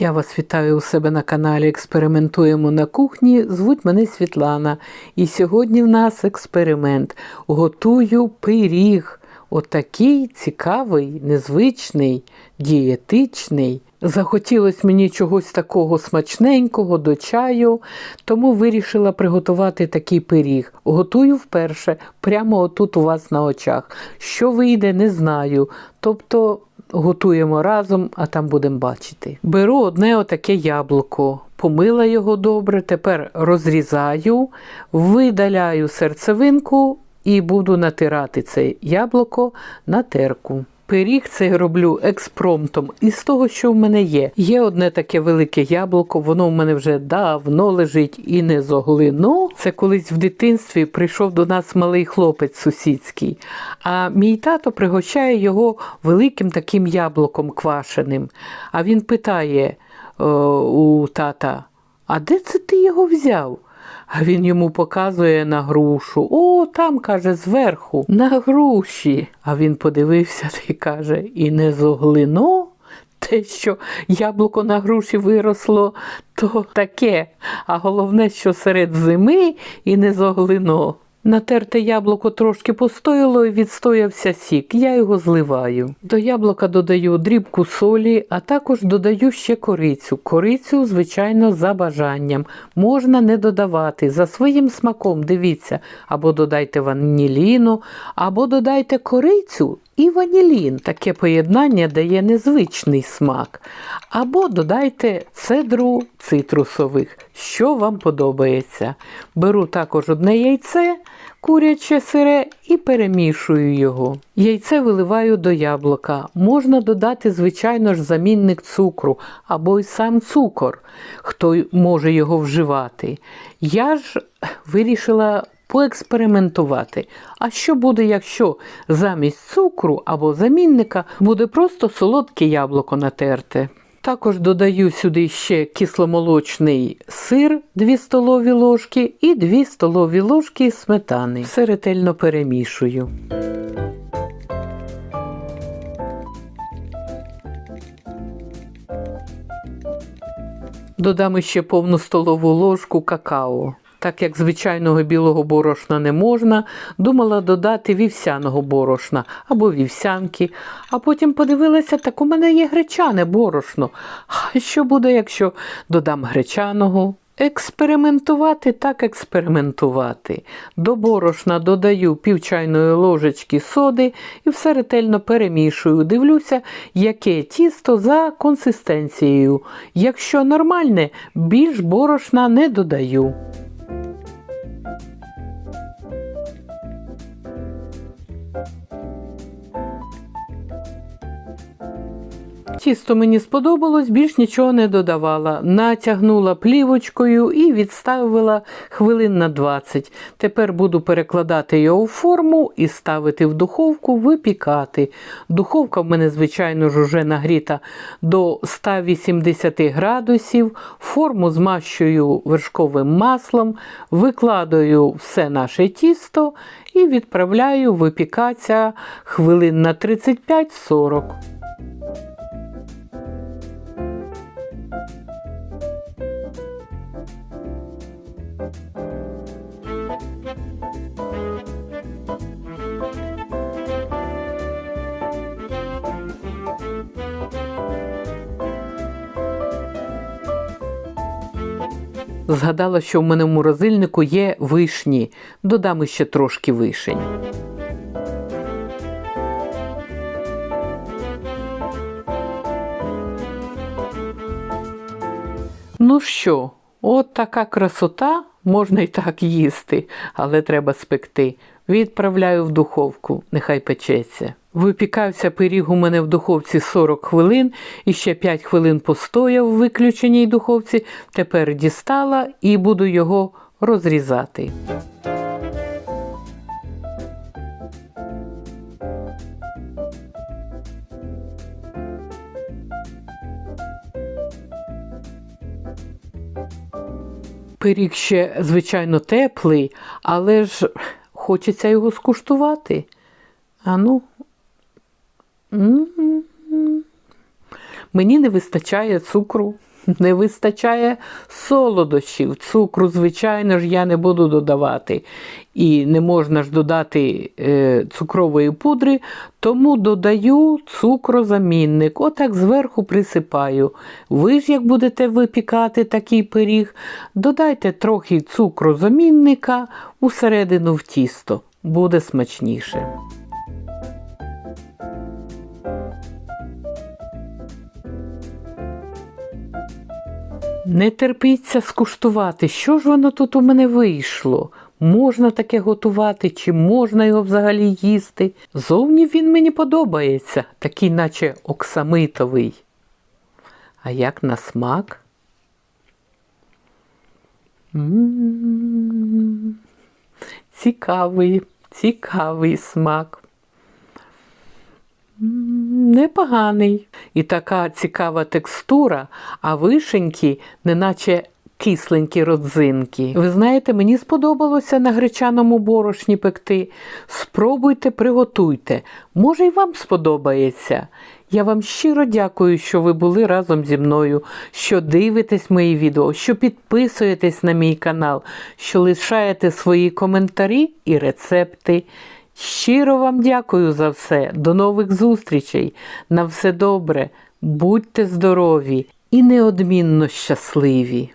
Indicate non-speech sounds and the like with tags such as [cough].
Я вас вітаю у себе на каналі Експериментуємо на кухні. Звуть мене Світлана. І сьогодні в нас експеримент. Готую пиріг. Отакий цікавий, незвичний, дієтичний. Захотілося мені чогось такого смачненького до чаю, тому вирішила приготувати такий пиріг. Готую вперше, прямо отут у вас на очах. Що вийде, не знаю. Тобто готуємо разом, а там будемо бачити. Беру одне отаке яблуко, помила його добре, тепер розрізаю, видаляю серцевинку і буду натирати це яблуко на терку. Пиріг цей роблю експромтом із того, що в мене є. Є одне таке велике яблуко, воно в мене вже давно лежить і не зоглину. Це колись в дитинстві прийшов до нас малий хлопець сусідський, а мій тато пригощає його великим таким яблуком квашеним. А він питає е, у тата: А де це ти його взяв? А він йому показує на грушу. О, там, каже, зверху, на груші. А він подивився [laughs] і каже: І не зоглино те, що яблуко на груші виросло, то таке. А головне, що серед зими і не зоглино. Натерте яблуко трошки постояло і відстоявся сік. Я його зливаю. До яблука додаю дрібку солі, а також додаю ще корицю. Корицю, звичайно, за бажанням. Можна не додавати. За своїм смаком, дивіться, або додайте ваніліну, або додайте корицю і ванілін. Таке поєднання дає незвичний смак. Або додайте цедру цитрусових, що вам подобається. Беру також одне яйце, куряче сире і перемішую його. Яйце виливаю до яблука. Можна додати, звичайно ж, замінник цукру або й сам цукор, хто може його вживати. Я ж вирішила поекспериментувати. А що буде, якщо замість цукру або замінника буде просто солодке яблуко натерте? Також додаю сюди ще кисломолочний сир 2 столові ложки і 2 столові ложки сметани. Все ретельно перемішую. Додам ще повну столову ложку какао. Так як звичайного білого борошна не можна, думала додати вівсяного борошна або вівсянки, а потім подивилася, так у мене є гречане борошно. А що буде, якщо додам гречаного? Експериментувати так експериментувати. До борошна додаю пів чайної ложечки соди і все ретельно перемішую. Дивлюся, яке тісто за консистенцією. Якщо нормальне, більш борошна не додаю. Тісто мені сподобалось, більш нічого не додавала. Натягнула плівочкою і відставила хвилин на 20. Тепер буду перекладати його в форму і ставити в духовку випікати. Духовка в мене, звичайно ж, вже нагріта до 180 градусів. Форму змащую вершковим маслом, викладаю все наше тісто і відправляю випікатися хвилин на 35-40. Згадала, що в мене в морозильнику є вишні. Додам іще трошки вишень. Ну що, от така красота, можна і так їсти, але треба спекти. Відправляю в духовку, нехай печеться. Випікався пиріг у мене в духовці 40 хвилин і ще 5 хвилин постояв в виключеній духовці. Тепер дістала і буду його розрізати. Пиріг ще, звичайно, теплий, але ж хочеться його скуштувати. А ну. М-м-м. Мені не вистачає цукру. Не вистачає солодощів. Цукру, звичайно ж, я не буду додавати. І не можна ж додати е, цукрової пудри, тому додаю цукрозамінник. Отак зверху присипаю. Ви ж, як будете випікати такий пиріг, додайте трохи цукрозамінника усередину в тісто. Буде смачніше. Не терпіться скуштувати, що ж воно тут у мене вийшло. Можна таке готувати, чи можна його взагалі їсти. Зовні він мені подобається, такий, наче оксамитовий. А як на смак? М, Цікавий, цікавий смак. М, Непоганий. І така цікава текстура, а вишеньки, неначе кисленькі родзинки. Ви знаєте, мені сподобалося на гречаному борошні пекти. Спробуйте, приготуйте. Може, й вам сподобається. Я вам щиро дякую, що ви були разом зі мною, що дивитесь мої відео, що підписуєтесь на мій канал, що лишаєте свої коментарі і рецепти. Щиро вам дякую за все. До нових зустрічей. На все добре. Будьте здорові і неодмінно щасливі.